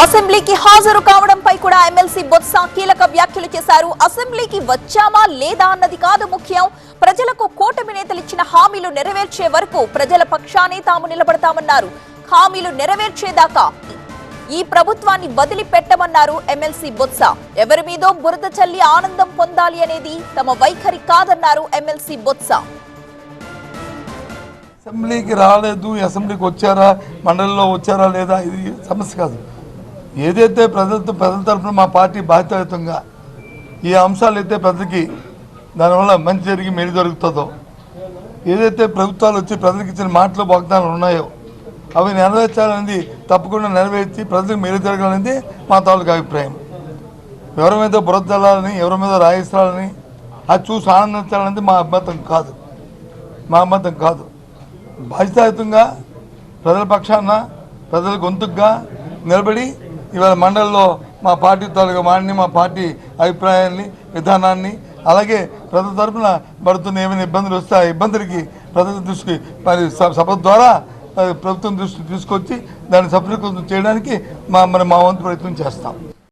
అసెంబ్లీకి హాజరు కావడంపై కూడా ఎమ్మెల్సీ బొత్స కీలక వ్యాఖ్యలు చేశారు. అసెంబ్లీకి వచ్చామా లేదా అన్నది కాదు ముఖ్యం. ప్రజలకు కూటమి నేతలు ఇచ్చిన హామీలు నెరవేర్చే వరకు ప్రజల పక్షానే తాము నిలబడతామన్నారు. హామీలు నెరవేర్చేదాకా ఈ ప్రభుత్వాన్ని వదిలిపెట్టమన్నారు ఎమ్మెల్సీ బొత్స. ఎవరి మీదో బురద చల్లి ఆనందం పొందాలి అనేది తమ వైఖరి కాదన్నారు ఎమ్మెల్సీ బొత్స. అసెంబ్లీకి రాలేదు. అసెంబ్లీకి వచ్చారా? మండలిలో వచ్చారా లేదా? ఇది సమస్య కాదు. ఏదైతే ప్రజలతో ప్రజల తరఫున మా పార్టీ బాధ్యతాయుతంగా ఈ అంశాలు అయితే ప్రజలకి దానివల్ల మంచి జరిగి మేలు జరుగుతుందో ఏదైతే ప్రభుత్వాలు వచ్చి ప్రజలకు ఇచ్చిన మాటలు వాగ్దానాలు ఉన్నాయో అవి నెరవేర్చాలనేది తప్పకుండా నెరవేర్చి ప్రజలకు మేలు జరగాలనేది మా తాలూకు అభిప్రాయం. ఎవరి మీద బురద జల్లాలని ఎవరి మీద రాయిస్తాలని అది చూసి ఆనందించాలనేది మా అభ్యంతరం కాదు. మా అబద్ధం కాదు. బాధ్యతాయుతంగా ప్రజల పక్షాన ప్రజల గొంతుగా నిలబడి ఇవాళ మండలిలో మా పార్టీ తాలూకా వాడిని మా పార్టీ అభిప్రాయాన్ని విధానాన్ని అలాగే ప్రజల తరపున పడుతున్న ఏమైనా ఇబ్బందులు వస్తే ఆ ఇబ్బందులకి ప్రజల దృష్టికి మరి సభ ద్వారా ప్రభుత్వం దృష్టికి తీసుకొచ్చి దాన్ని సఫలీకృతం చేయడానికి మా మరి మా వంతు ప్రయత్నం చేస్తాం.